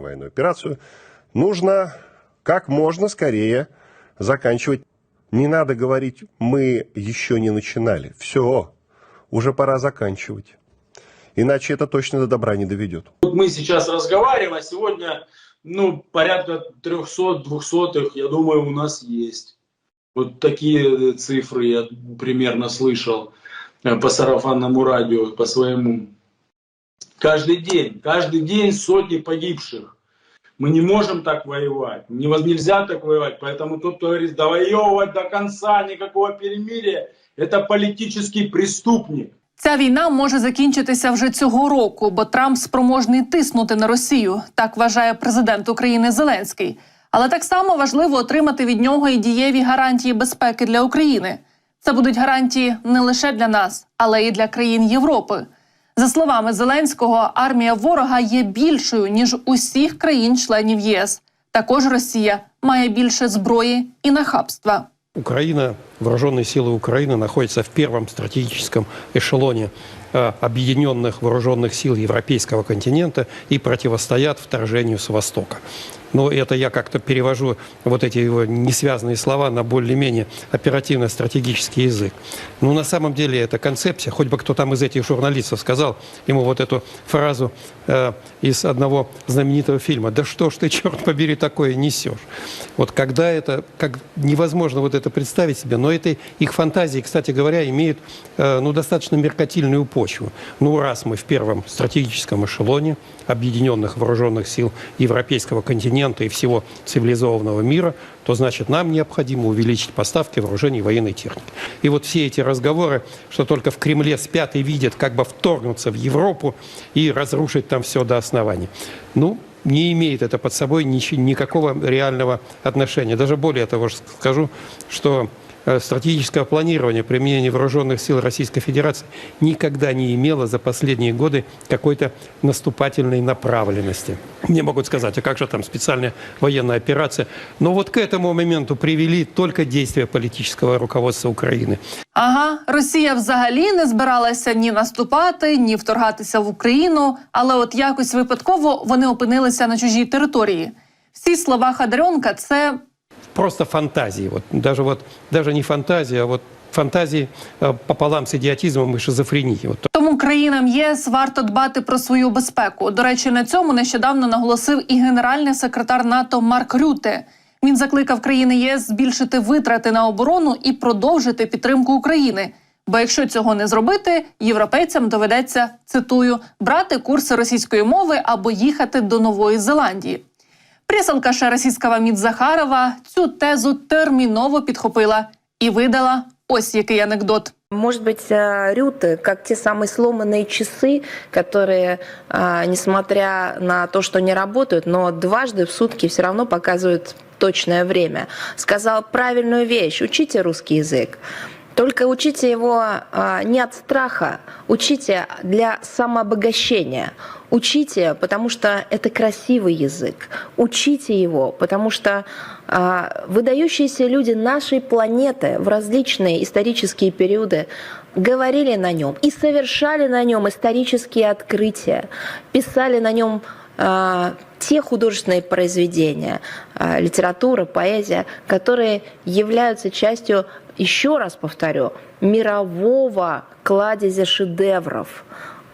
специальную военную операцию, нужно как можно скорее заканчивать. Не надо говорить, мы еще не начинали. Все, уже пора заканчивать. Иначе это точно до добра не доведет. Вот мы сейчас разговариваем, а сегодня, ну, порядка 300-200, я думаю, у нас есть. Вот такие цифры я примерно слышал э, по сарафанному радио, по своему. Каждый день, каждый день сотни погибших. Мы не можем так воевать, невоз- нельзя так воевать. Поэтому тот, кто говорит, довоевывать до конца, никакого перемирия, это политический преступник. Ця війна може закінчитися вже цього року, бо Трамп спроможний тиснути на Росію. Так вважає президент України Зеленський. Але так само важливо отримати від нього і дієві гарантії безпеки для України. Це будуть гарантії не лише для нас, але й для країн Європи. За словами Зеленського, армія ворога є більшою ніж усіх країн-членів ЄС. Також Росія має більше зброї і нахабства. Украина, вооруженные силы Украины находятся в первом стратегическом эшелоне э, объединенных вооруженных сил европейского континента и противостоят вторжению с Востока. Но это я как-то перевожу вот эти его несвязанные слова на более-менее оперативно-стратегический язык. Но на самом деле эта концепция, хоть бы кто там из этих журналистов сказал ему вот эту фразу э, из одного знаменитого фильма, да что ж ты, черт побери, такое несешь. Вот когда это, как невозможно вот это представить себе, но это их фантазии, кстати говоря, имеют э, ну, достаточно меркантильную почву. Ну, раз мы в первом стратегическом эшелоне объединенных вооруженных сил европейского континента и всего цивилизованного мира, то значит нам необходимо увеличить поставки вооружений и военной техники. И вот все эти разговоры, что только в Кремле спят и видят, как бы вторгнуться в Европу и разрушить там все до основания. Ну, не имеет это под собой ничего, никакого реального отношения. Даже более того скажу, что э, стратегическое планирование применения вооруженных сил Российской Федерации никогда не имело за последние годы какой-то наступательной направленности. Мне могут сказать, а как же там специальная военная операция? Но вот к этому моменту привели только действия политического руководства Украины. Ага, Росія взагалі не збиралася ні наступати, ні вторгатися в Україну, але от якось випадково вони опинилися на чужій території. Всі слова Хадарьонка – це Просто фантазии. Вот, даже, вот, даже не фантазия, а вот фантазии э, пополам с идиотизмом и шизофренией. Тому країнам ЄС варто дбати про свою безпеку. До речі, на цьому нещодавно наголосив і генеральний секретар НАТО Марк Рюте. Він закликав країни ЄС збільшити витрати на оборону і продовжити підтримку України. Бо якщо цього не зробити, європейцям доведеться цитую брати курси російської мови або їхати до Нової Зеландії. Пресалкаша російського МІД Захарова цю тезу терміново підхопила і видала ось який анекдот. Может быть, э, Рюты, как те самые сломанные часы, которые, а, несмотря на то, что не работают, но дважды в сутки все равно показывают точное время, сказал правильную вещь. Учите русский язык. Только учите его а, не от страха, учите для самообогащения. Учите, потому что это красивый язык. Учите его, потому что а, выдающиеся люди нашей планеты в различные исторические периоды говорили на нем и совершали на нем исторические открытия, писали на нем а, те художественные произведения, а, литература, поэзия, которые являются частью, еще раз повторю, мирового кладезя шедевров.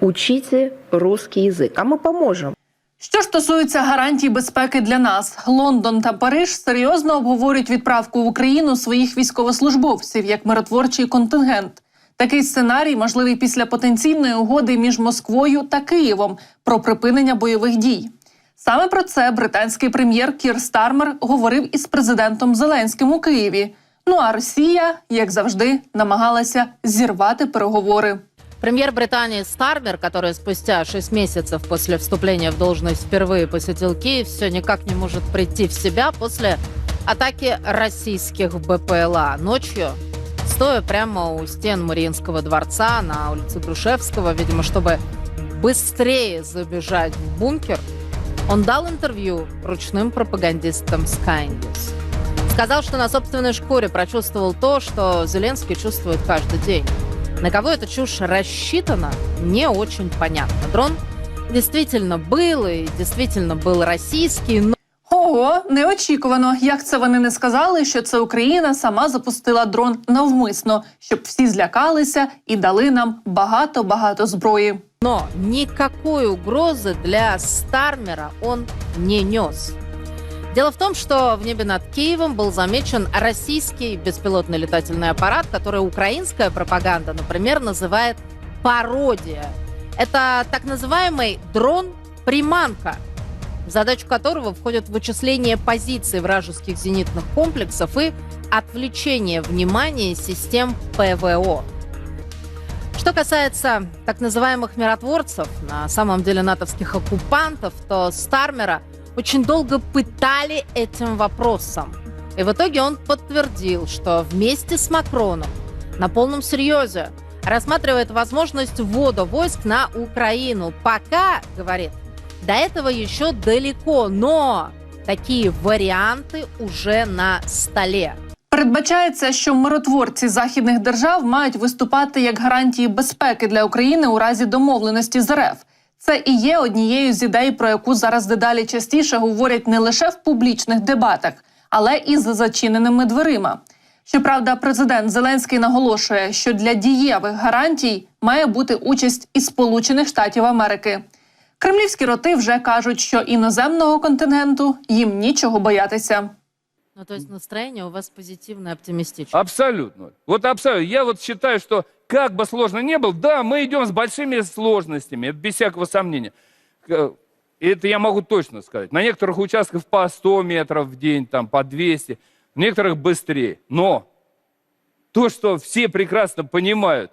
Учите русский язык, а мы поможем. Що ж стосується гарантій безпеки для нас, Лондон та Париж серйозно обговорюють відправку в Україну своїх військовослужбовців як миротворчий контингент. Такий сценарій можливий після потенційної угоди між Москвою та Києвом про припинення бойових дій. Саме про це британський прем'єр Кір Стармер говорив із президентом Зеленським у Києві. Ну а Росія, як завжди, намагалася зірвати переговори. Премьер Британии Стармер, который спустя 6 месяцев после вступления в должность впервые посетил Киев, все никак не может прийти в себя после атаки российских БПЛА. Ночью, стоя прямо у стен Мариинского дворца на улице Грушевского, видимо, чтобы быстрее забежать в бункер, он дал интервью ручным пропагандистам Sky News. Сказал, что на собственной шкуре прочувствовал то, что Зеленский чувствует каждый день. На кого эта чушь рассчитана, не очень понятно. Дрон действительно был и действительно был российский, но Ого, неочікувано. Як це вони не сказали, що це Україна сама запустила дрон навмисно, щоб всі злякалися і дали нам багато багато зброї. Но никакой угрозы для Стармера он не нес. Дело в том, что в небе над Киевом был замечен российский беспилотный летательный аппарат, который украинская пропаганда, например, называет пародия. Это так называемый дрон-приманка, задачу которого входит вычисление позиций вражеских зенитных комплексов и отвлечение внимания систем ПВО. Что касается так называемых миротворцев, на самом деле натовских оккупантов, то Стармера очень долго пытали этим вопросом. И в итоге он подтвердил, что вместе с Макроном на полном серьезе рассматривает возможность ввода войск на Украину. Пока, говорит, до этого еще далеко, но такие варианты уже на столе. Передбачається, що миротворці західних держав мають виступати як гарантії безпеки для України у разі домовленості з РФ. Це і є однією з ідей, про яку зараз дедалі частіше говорять не лише в публічних дебатах, але і за зачиненими дверима. Щоправда, президент Зеленський наголошує, що для дієвих гарантій має бути участь і Сполучених Штатів Америки. Кремлівські роти вже кажуть, що іноземного контингенту їм нічого боятися. Ну, то есть настроение у вас позитивное, оптимистичное. Абсолютно. Вот абсолютно. Я вот считаю, что как бы сложно не было, да, мы идем с большими сложностями, это без всякого сомнения. К- Это я могу точно сказать. На некоторых участках по 100 метров в день, там, по 200, в некоторых быстрее. Но то, что все прекрасно понимают,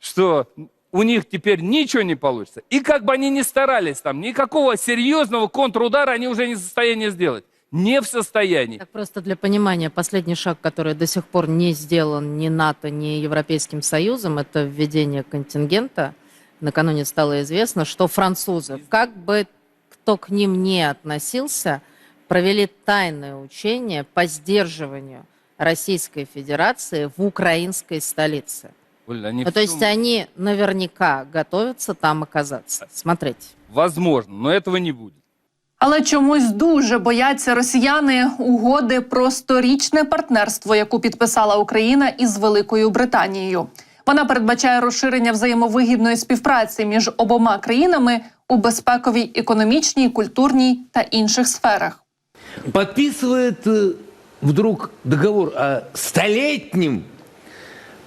что у них теперь ничего не получится, и как бы они ни старались там, никакого серьезного контрудара они уже не в состоянии сделать. Не в состоянии. Так просто для понимания, последний шаг, который до сих пор не сделан ни НАТО, ни Европейским Союзом, это введение контингента. Накануне стало известно, что французы, как бы кто к ним не относился, провели тайное учение по сдерживанию Российской Федерации в украинской столице. Оль, они Ну, то есть они наверняка готовятся там оказаться. Смотрите. Возможно, но этого не будет. Але чомусь дуже бояться росіяни угоди про сторічне партнерство, яку підписала Україна із Великою Британією. Вона передбачає розширення взаємовигідної співпраці між обома країнами у безпековій, економічній, культурній та інших сферах. подписывает э, вдруг договор о столетнем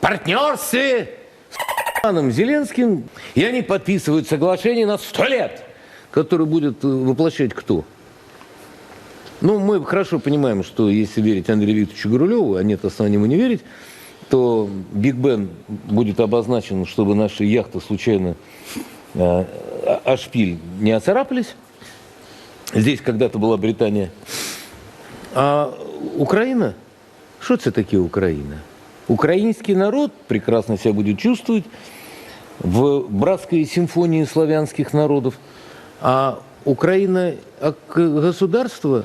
партнерстве с Иваном Зеленским, и они подписывают соглашение на сто лет, Которое будет э, воплощать кто? Ну, мы хорошо понимаем, что если верить Андрею Викторовичу Гурулеву, а нет оснований ему не верить, то Биг Бен будет обозначен, чтобы наши яхты случайно э, о шпиль не оцарапались. Здесь когда-то была Британия. А Украина? Что это такие Украина? Украинский народ прекрасно себя будет чувствовать в братской симфонии славянских народов. А Украина как государство?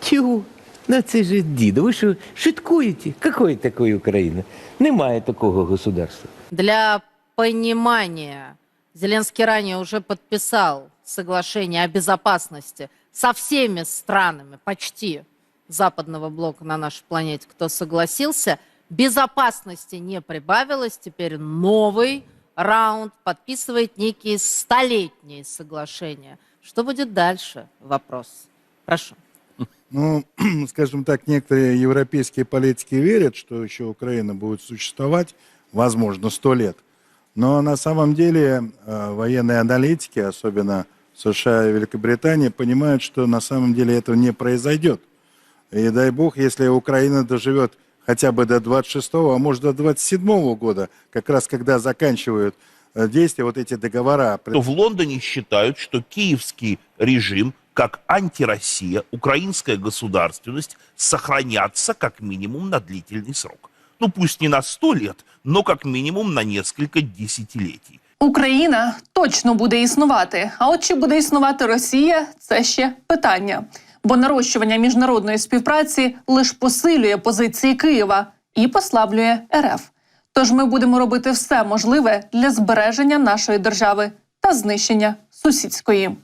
Тю, ну це ж діда. Ви що шуткуєте? Какое такое Україна? Немає такого государства. Для понимания, Зеленский ранее уже подписал соглашение о безопасности со всеми странами, почти западного блока на нашей планете, кто согласился. Безопасности не прибавилось, теперь новый раунд подписывает некие столетние соглашения. Что будет дальше? Вопрос. Прошу. Ну, скажем так, некоторые европейские политики верят, что еще Украина будет существовать, возможно, сто лет. Но на самом деле э, военные аналитики, особенно США и Великобритания, понимают, что на самом деле этого не произойдет. И дай бог, если Украина доживет хотя бы до 26-го, а может до 27-го года, как раз когда заканчивают э, действия вот эти договора. то в Лондоне считают, что киевский режим, как антироссия, украинская государственность сохранятся как минимум на длительный срок. Ну пусть не на сто лет, но как минимум на несколько десятилетий. Україна точно буде існувати. А от чи буде існувати Росія, це ще питання. Бо нарощування міжнародної співпраці лише посилює позиції Києва і послаблює РФ. Тож ми будемо робити все можливе для збереження нашої держави та знищення сусідської.